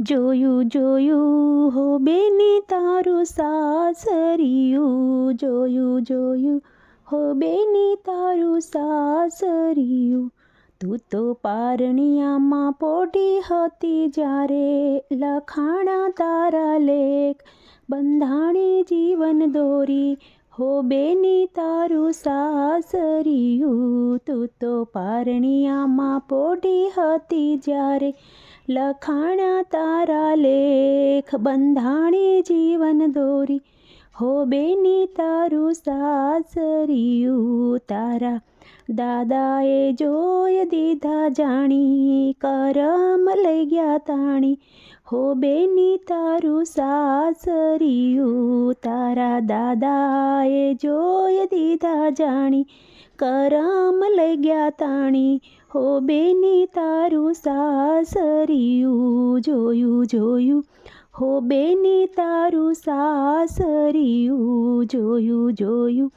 જોયું જોયું, હો બેની તારું સાસરિયું. જોયું જોયું, હો બેની તારું સાસરિયું. તું તો પારણિયામાં પોઢી હતી જ્યારે લખાણા તારા લેખ બંધાણી જીવન દોરી. હો બેની તારું સાસરિયું, તું તો પારણિયામાં પોઢી હતી જ્યારે લખાણા તારા લેખ, બંધાણી જીવન દોરી. હો બેની તારું સાસરિયું તારા. દાદાએ જોય દીધા જાણી, કરમ લઈ ગયા તાણી. હો બેની તારું સાસરિયું તારા. દાદાએ જોય દીધા જાણી, કરમ લઈ ગયા તાણી, હો બેની તારું સાસરિયું, જોયું જોયું. હો બેની તારું સાસરિયું, જોયું જોયું.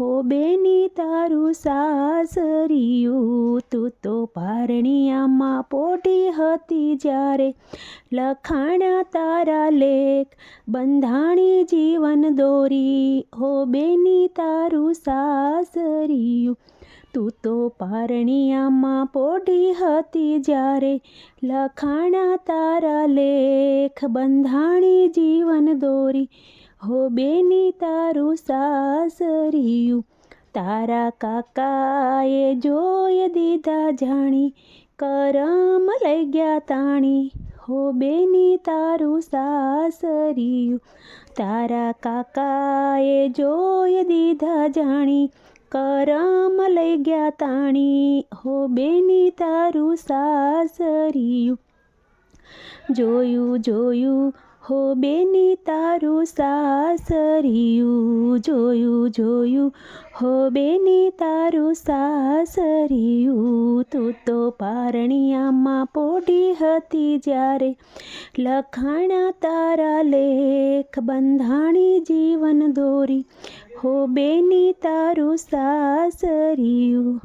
હો બેની તારું સાસરિયું, તું તો પારણિયામાં પોટી હતી જ્યારે. લખાણા તારા લેખ, બંધાણી જીવન દોરી. હો બેની તારું સાસરિયું તું તો પારણિયામાં પોઢી હતી જ્યારે લખાણા તારા લેખ બંધાણી જીવન દોરી. હો બેની તારું સાસરિયું, તારા કાકાએ જોઈ દીધા જાણી, કરમ લઈ ગયા તાણી. હો બેની તારું સાસરિયું, તારા કાકાએ જોઈ દીધા જાણી કરમ લઈ ગયા તાણી, હો બેની તારું સાસરિયું. જોયું જોયું, હો બેની તારું સાસરિયું. જોયું જોયું, હો બેની તારું સાસરિયું. તું તો પારણિયામાં પોઢી હતી જ્યારે લખાણા તારા લેખ બંધાણી જીવન દોરી. હો બેની તારું સાસરિયું